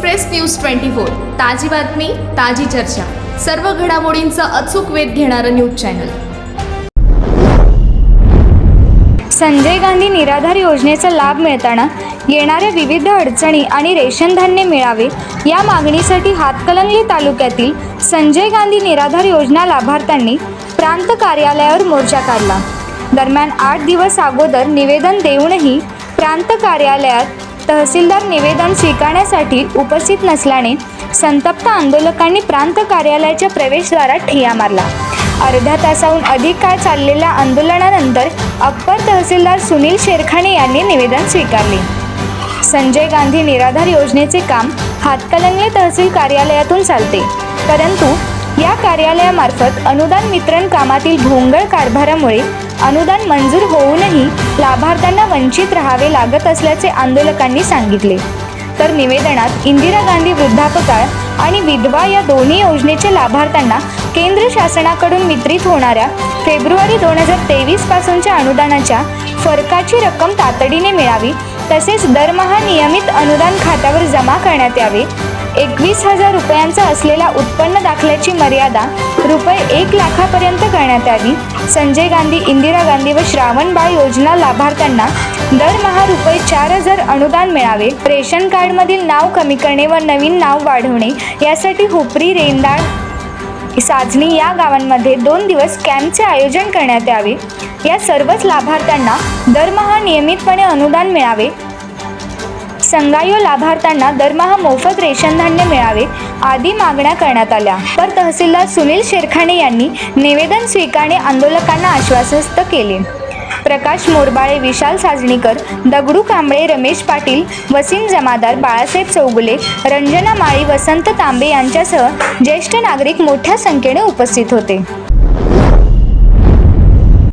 Express news twenty four. ताजी बातमी ताजी चर्चा. सर्व घडामोडींचा अचूक वेध घेणारं न्यूज चॅनल. संजय गांधी निराधार योजनेचा लाभ मिळताना येणाऱ्या विविध अडचणी आणि रेशन धान्य मिळावे या मागणीसाठी हातकलंगली तालुक्यातील संजय गांधी निराधार योजना लाभार्थ्यांनी प्रांत कार्यालयावर मोर्चा काढला. दरम्यान आठ दिवस अगोदर निवेदन देऊनही प्रांत कार्यालयात तहसीलदार निवेदन स्वीकारण्यासाठी उपस्थित नसल्याने संतप्त आंदोलकांनी प्रांत कार्यालयाच्या प्रवेशद्वारात ठिया मारला. अर्ध्या तासाहून अधिक काळ चाललेल्या आंदोलनानंतर अप्पर तहसीलदार सुनील शेरखाने यांनी निवेदन स्वीकारले. संजय गांधी निराधार योजनेचे काम हातकलंगले तहसील कार्यालयातून चालते. परंतु या कार्यालयामार्फत अनुदान वितरण कामातील भोंगळ कारभारामुळे अनुदान मंजूर होऊनही लाभार्थ्यांना वंचित राहावे लागत असल्याचे आंदोलकांनी सांगितले. तर निवेदनात इंदिरा गांधी वृद्धापकाळ आणि विधवा या दोन्ही योजनेच्या लाभार्थ्यांना केंद्र शासनाकडून वितरित होणाऱ्या फेब्रुवारी दोन हजार तेवीस पासूनच्या अनुदानाच्या फरकाची रक्कम तातडीने मिळावी तसेच दरमहा नियमित अनुदान खात्यावर जमा करण्यात यावे एकवीस हजार रुपयांचा असलेला उत्पन्न दाखल्याची मर्यादा रुपये एक लाखापर्यंत करण्यात आली. संजय गांधी इंदिरा गांधी व श्रावणबाळ योजना लाभार्थ्यांना दरमहा रुपये चार हजार अनुदान मिळावे. रेशन कार्डमधील नाव कमी करणे व नवीन नाव वाढवणे यासाठी हुपरी रेंदाळ साजणी या गावांमध्ये दोन दिवस कॅम्पचे आयोजन करण्यात यावे. या सर्वच लाभार्थ्यांना दरमहा नियमितपणे अनुदान मिळावे. संगायो लाभार्थ्यांना दरमहा मोफत रेशन धान्य मिळावे आदी मागण्या करण्यात आल्या. तर तहसीलदार सुनील शेरखाणे यांनी निवेदन स्वीकारणे आंदोलकांना आश्वासस्त केले. प्रकाश मोरबाळे विशाल साजणीकर दगडू कांबळे रमेश पाटील वसीम जमादार बाळासाहेब चौगुले रंजना माळी वसंत तांबे यांच्यासह ज्येष्ठ नागरिक मोठ्या संख्येने उपस्थित होते.